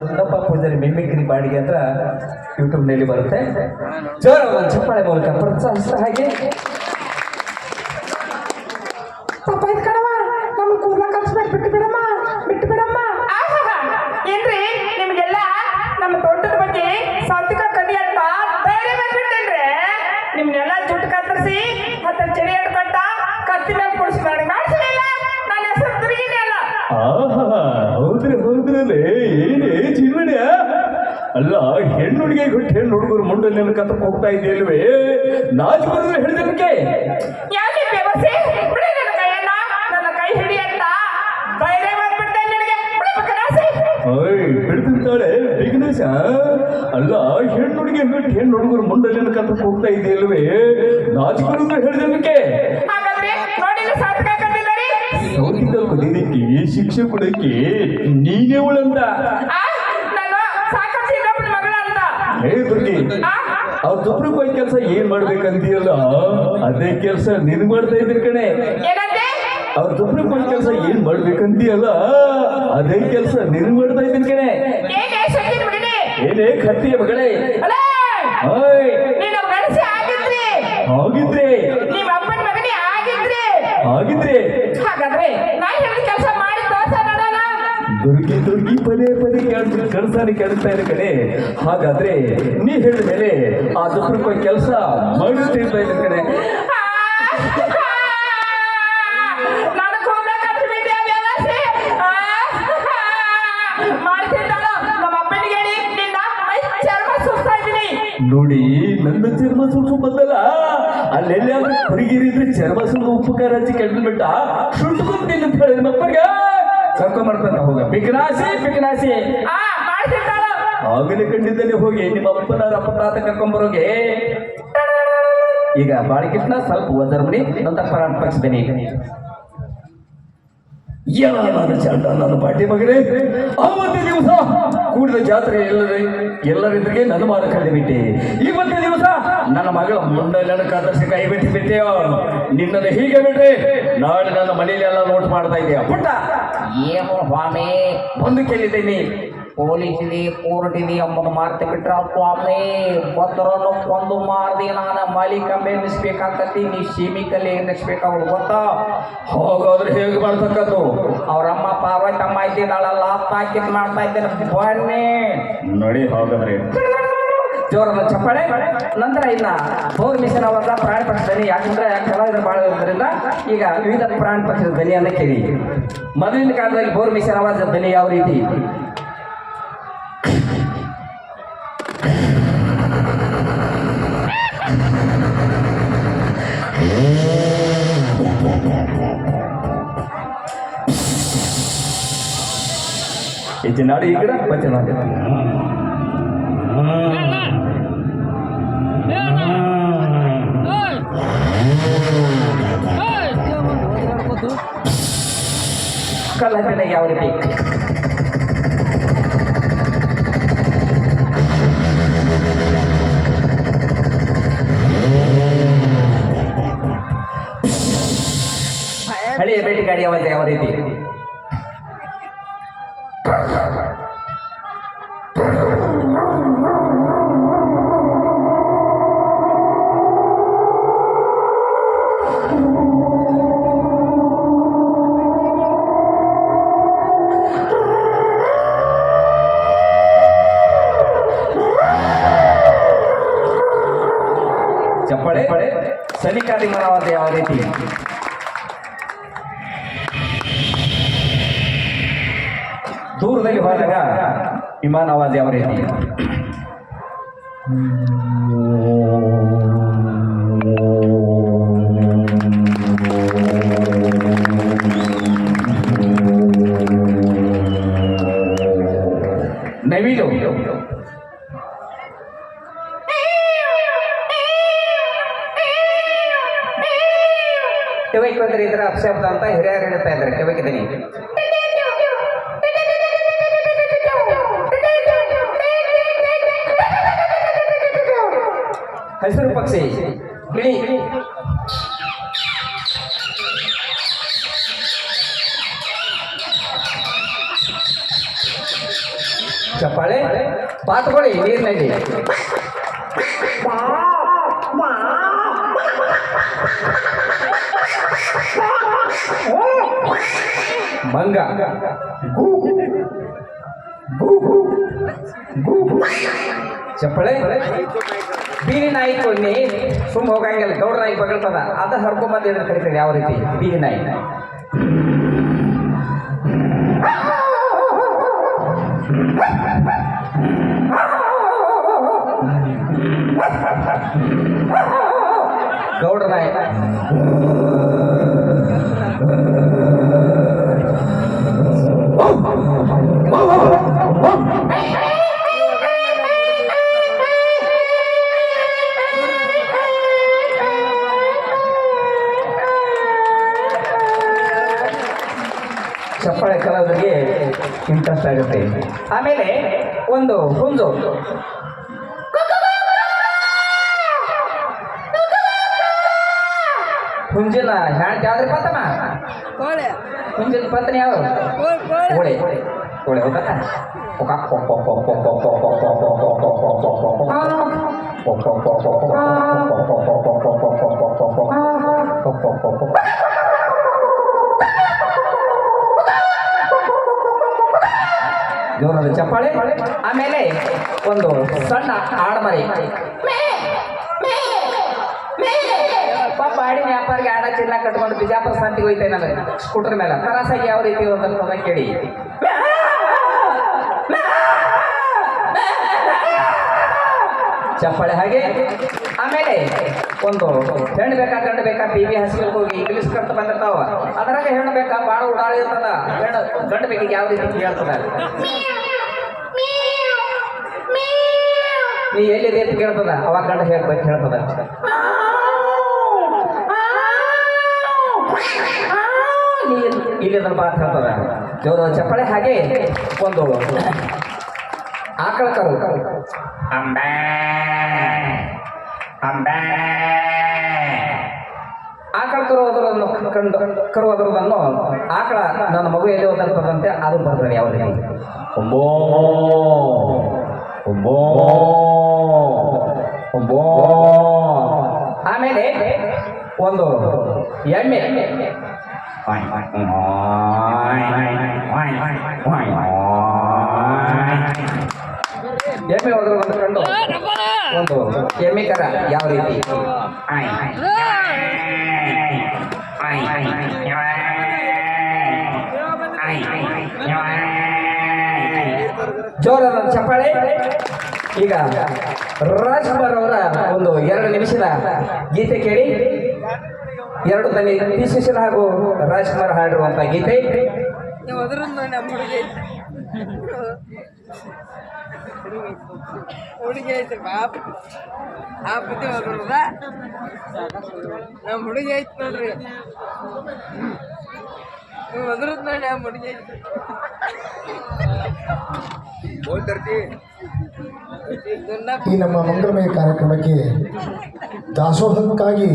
ದಪ್ಪ ಪೂಜಾರಿ ಮಿಮಿಕ್ರಿ ಬಾಡಿಗೆ ಹತ್ರ ಯೂಟ್ಯೂಬ್ನಲ್ಲಿ ಬರುತ್ತೆ. ಜೋರ ಚಪ್ಪಾಳೆ ಮೂಲಕ ಪ್ರೋತ್ಸಾಹಿಸಿದ ಹಾಗೆ. ಹೆಣ್ಣು ಹುಡುಗಿ ಬಿಟ್ಟು ಹೆಣ್ಣು ಹುಡುಗರು ಮುಂಡಲ್ಲಿ ಕತ್ತಕ್ಕೆ ಹೋಗ್ತಾ ಇದೆಯಲ್ವೇ ನಾಚ್ ಯಾಕೆ ವ್ಯವಸ್ಥೆ? ಬಿಡಿ ನನ್ನ ಕೈ ಹಿಡಿ ಅಂತ ಧೈರ್ಯ ಬಂದ್ಬಿಟ್ಟೆ ನಿನಗೆ. ಬಿಡಬೇಕನಾಸೆ ಓಯ್ ಬಿಡ್ತಿರ್ತಾಳೆ ವಿಘ್ನೇಶ. ಅಲ್ಲ ಹೆಣ್ಣು ಹುಡುಗಿ ಬಿಟ್ಟು ಹೆಣ್ಣು ಹುಡುಗರು ಮುಂಡಲ್ಲಿ ಕತ್ತಕ್ಕೆ ಹೋಗ್ತಾ ಇದೆಯಲ್ವೇ ನಾಚ್ ಕಟ್ಟಿದ್ದಾರೆ ಸೌತಿಕಲ್ಪ ದಿನಕ್ಕೆ ಶಿಕ್ಷೆ ಕೊಡಕ್ಕೆ ನೀನೇ ಉಳಂತ ಆ, ಆ, ಅವ್ರ ದುಬ್ರು ಕೊಯ್ ಕೆಲಸ ಏನ್ ಮಾಡ್ಬೇಕಂತೀಯಲ್ಲ? ಅದೇ ಕೆಲಸ ನಿನ್ ಮಾಡ್ತಾ ಇದ್ರಿ ಕಣೆ. ಅವ್ರ ದುಬ್ರು ಕೊಯ್ ಕೆಲಸ ಏನ್ ಮಾಡ್ಬೇಕಂತೀಯಲ್ಲ? ಅದೇ ಕೆಲಸ ನಿನ್ ಮಾಡ್ತಾ ಇದ್ರಿ ಕಣೆ. ಏನೇ ಕತ್ತಿಯ ಮಗಳೇ? ಆಗಿದ್ರಿ. ಹಾಗಿದ್ರೆ? ಆಗಿದ್ರಿ. ಹಾಗಿದ್ರೆ? ಹಾಗಾದ್ರೆ ನಾ ಹೇಳಿದ ಕೆಲಸ ಮಾಡಿ ತೋರ್ಸ ನೋಡೋಣ. ದುರ್ಗಿ ದುರ್ಗಿ ಪದೇ ಕೇಳ್ತಾರೆ ಕೇಳ್ತಾ ಇದೆ ಕಣೆ. ಹಾಗಾದ್ರೆ ನೀ ಹೇಳಿದ ಮೇಲೆ ಆ ಕೊಯ್ ಕೆಲಸ ಮಾಡಿಸ್ತಿರ್ತಾ ಇದೆ ಇದ್ದೀನಿ. ನೋಡಿ ನನ್ನ ಚರ್ಮ ಸುಳ್ಳು ಬಂದಲ್ಲ. ಅಲ್ಲೆಲ್ಲ ಹುಡುಗಿರಿದ್ರೆ ಚರ್ಮ ಸುಳ್ಳು ಉಪಕಾರ ಹಚ್ಚಿ ಕೆಟ್ಟು ಬಿಟ್ಟ. ಸುಳ್ಳುಕೊಂತೀನಿ ಅಂತ ಹೇಳಿ ಮಕ್ಕಳಿಗೆ ಸರ್ಕ ಮಾಡ್ತಾನೆ ಹೋಗ. ಬಿಗ್ನಾಸಿ ಬಿಗ್ನಾಸಿ ಆ ಆಗಲೇ ಕಂಡಿದ್ದಲ್ಲಿ ಹೋಗಿ ನಿಮ್ಮ ಅಪ್ಪನ ಅಪ್ಪನಾತ ಕರ್ಕೊಂಬರೋಗೆ ಈಗ ಬಾಳಕೃಷ್ಣ ಸ್ವಲ್ಪ ಓದರ್ಮನಿ ನಂತರ ಪರಾಣ ಪಕ್ಷಿದ್ದೀನಿ ಯಾರ ಚಂಡ ನನ್ನ ಪಾಟಿ ಮಗನೇ. ಅವತ್ತು ದಿವಸ ಕೂಡಿದ ಜಾತ್ರೆ ಎಲ್ಲರ ಎಲ್ಲರಿದ್ರಿಗೆ ನನ್ನ ಮಾನ ಕಳೆದು ಬಿಟ್ಟೆ. ಇವತ್ತು ದಿವಸ ನನ್ನ ಮಗಳ ಮುಂಡಲನ್ನು ಕತ್ತರಿಸಿ ಕೈ ಬಿಟ್ಟು ಬಿಟ್ಟೆಯೋ? ನಿನ್ನನ್ನು ಹೀಗೆ ಬಿಟ್ರೆ ನಾಳೆ ನನ್ನ ಮನೆಯಲ್ಲೆಲ್ಲ ನೋಟ್ ಮಾಡ್ತಾ ಇದೆಯಾ? ಪುಟ್ಟ. ಏನು ಸ್ವಾಮಿ. ಬಂದು ಕೇಳಿದ್ದೀನಿ. ಪೊಲೀಸ್ ಇದೆ ಕೋರ್ಟ್ ಇದೆ ಎಂಬುದು ಮಾರ್ತಿ ಬಿಟ್ರೆ ಸ್ವಾಮಿ ಭದ್ರನ್ನು ಕೊಂದು ಮಾರ್ದಿ ನಾನು ಮಲಿಕಂಬೆ ಎನ್ನಿಸ್ಬೇಕಾಗತ್ತಿ ನೀ ಸೀಮಿಕಲ್ಲಿ ಎನ್ನಿಸ್ಬೇಕಾಗ ಗೊತ್ತಾ? ಹೋಗೋದ್ರೆ ಹೇಗೆ ಬರ್ತಕ್ಕದ್ದು? ಅವರಮ್ಮ ಪಾರ್ವತಮ್ಮ ಇದ್ದಿದ್ದಾಳಲ್ಲ ತಾಕಿತ್ ಮಾಡ್ತಾ ಇದ್ದೇನೆ. ಬನ್ನಿ. ನಡಿ ಹೋಗದ್ರಿ. ಜೋರದ ಚಪ್ಪಾಳೆ. ನಂತರ ಇನ್ನ ಹೋಗಿ ಮಿಷನ್ ಅವರ ಪ್ರಾಣ ಪಕ್ಷಿ ಧ್ವನಿ. ಯಾಕಂದ್ರೆ ಕಲಾವಿದರು ಬಾಳ ಇರೋದ್ರಿಂದ ಈಗ ವಿವಿಧ ಪ್ರಾಣ ಪಕ್ಷದ ಧ್ವನಿಯನ್ನ ಕೇಳಿ. ಮೊದಲಿನ ಕಾಲದಲ್ಲಿ ಬೋರ್ ಮಿಷನ್ ಅವರ ಧ್ವನಿ ಯಾವ ರೀತಿ? ಹೆಚ್ಚು ನಾಡಿ ఇక్కడ ನಾಡಿ. ಕಲ್ಲತ್ತಿನ ಯಾವ ರೀತಿ? ಹಳೆಯ ಬೇಟೆಗಾಡಿ ಅವಾಜ ಯಾವ ರೀತಿ ಚಪ್ಪಾಳೆ ಸನಿಕಾದಿ ಮನವಾದ ಯಾವ ರೀತಿ ದೂರದಲ್ಲಿ ಹೋದಾಗ ವಿಮಾನ ಆವಾಜ ಯಾವ ರೀತಿ ನವಿಲು ಕಿವೈಕ್ ಬಂದ್ರೆ ಇದರ ಅಪಶಬ್ದ ಅಂತ ಹಿರಿಯರು ಹೇಳ್ತಾ ಇದ್ದಾರೆ ಕಿವೈಕಿದ್ದೀನಿ ಹಸಿರು ಪಕ್ಷಿ ಗಿಳಿ ಚಪ್ಪಾಳೆ ಪಾತ್ಕೊಳ್ಳಿ ನೀರಿನಲ್ಲಿ ಮಂಗ ಗು. ಗು, ಗು. ಗು, ಗು. ಚಪ್ಪಳೆ ಬೀದಿ ನಾಯಿ ಕೊನ್ನಿ ಸುಮ್ಮ ಹೋಗಂಗಿಲ್ಲ ಗೌಡ ನಾಯಿ ಬಗಳ್ತದ. ಅದ ಹರ್ಕೊಂಬಂದು ಎದುರು ಕರಿತದೆ ಯಾವ ರೀತಿ? ಬೀದಿ ನಾಯಿ. ಗೌಡ ನಾಯಿ. ಚಪ್ಪಾಳೆ ಕಲಾವಿದರಿಗೆ ಇಂಟ್ರೆಸ್ಟ್ ಆಗುತ್ತೆ ಆಮೇಲೆ ಒಂದು ಹುಂಜು ಹುಂಜಿನ ಹೆಣ್ತಿ ಯಾವ್ದ್ರಿ ಪತ್ತಮ್ಮ ಹುಂಜಿನ ಪತ್ನಿ ಯಾವ ಕೋಳೆ ಕೋಳೆ ಹೋಗತ್ತ ಜೋರದ ಚಪ್ಪಾಳೆ ಆಮೇಲೆ ಒಂದು ಸಣ್ಣ ಆಡಮರಿ ಪಾಪ ಆಡಿನ ವ್ಯಾಪಾರಿಗೆ ಆಡ ಚಿನ್ನ ಕಟ್ಕೊಂಡು ಬಿಜಾಪುರ ಸಂತಿಗೆ ಹೋಯ್ತೇನೆ ನನಗೆ ಸ್ಕೂಟರ್ ಮೇಲೆ. ತರಾಸಾಗಿ ಯಾವ ರೀತಿ ಅಂತ ಕೇಳಿ. ಚಪ್ಪಾಳೆ ಹಾಗೆ. ಆಮೇಲೆ ಒಂದು ಹೆಣ್ಣು ಬೇಕಾ ಗಂಡು ಬೇಕಾ? ವಿ ಹಸಿರು ಹೋಗಿ ಇಂಗ್ಲೀಷ್ ಕರ್ತ ಬಂದಿರ್ತಾವ. ಅದ್ರಾಗ ಹೆಣ್ಣು ಬೇಕಾ? ಭಾಳ ಉಡಾಳ ಇರ್ತದ. ಹೆಣ್ಣು ಗಂಡು ಬೇಕಾಗಿ ಯಾವ ರೀತಿ ಕೇಳ್ತದ ನೀ ಎಲ್ಲಿದೆ ಅಂತ ಕೇಳ್ತದ? ಅವಾಗ ಗಂಡ ಹೇಳ್ಬೇಕು ಹೇಳ್ತದ? ಇಲ್ಲಿ ಬಾ ಮಾತು ಹೇಳ್ತದ. ಇವರು ಚಪ್ಪಳೆ ಹಾಗೆ ಒಂದು ಆಕಳ ಕರು. ಅಂಬೆ ಅಂಬೆ ಆಕಳ ಕರು ಅದರನ್ನು ಕಂಡು ಕರು ಅದರದನ್ನು ಆಕಳ ನನ್ನ ಮಗು ಎಲ್ಲಿ ಬರ್ತಂತೆ ಅದು ಬರ್ತಾನೆ ಯಾವ ರೀತಿ? ಒಂಬೋ. ಒಂಬೋ. ಒಂಬೋ. ಆಮೇಲೆ ಒಂದು ಎಮ್ಮೆ. ಎಮ್ಮೆ ಹೋದ್ರೆ ಒಂದು ಕಂಡು. ಒಂದು ಎಮ್ಮೆ ಕರ ಯಾವ ರೀತಿ? ಜೋರದ ಚಪ್ಪಾಳೆ. ಈಗ ರಾಜ್ಕುಮಾರ್ ಅವರ ಒಂದು ಎರಡು ನಿಮಿಷದ ಗೀತೆ ಕೇಳಿ. ಎರಡು ತನಿ ಟಿ ಶಿಶಿರ ಹಾಗೂ ರಾಜ್ಕುಮಾರ್ ಹಾಡಿರುವಂತಹ ಗೀತೆ. ಹುಡುಗಿ ಐತೆ ಪಾಪ. ಆ ಬುದ್ಧಿ ಹೋದ್ರದ ನಮ್ಮ ಹುಡುಗಿ ಐತೆ ನೋಡ್ರಿ. ನೀವು ಅದ್ರದ್ ನೋಡಿ ನಮ್ಮ ಹುಡುಗಿ ಐತೆ. ಈ ನಮ್ಮ ಮಂಗಳಮಯ ಕಾರ್ಯಕ್ರಮಕ್ಕೆ ದಾಸೋಹಕ್ಕಾಗಿ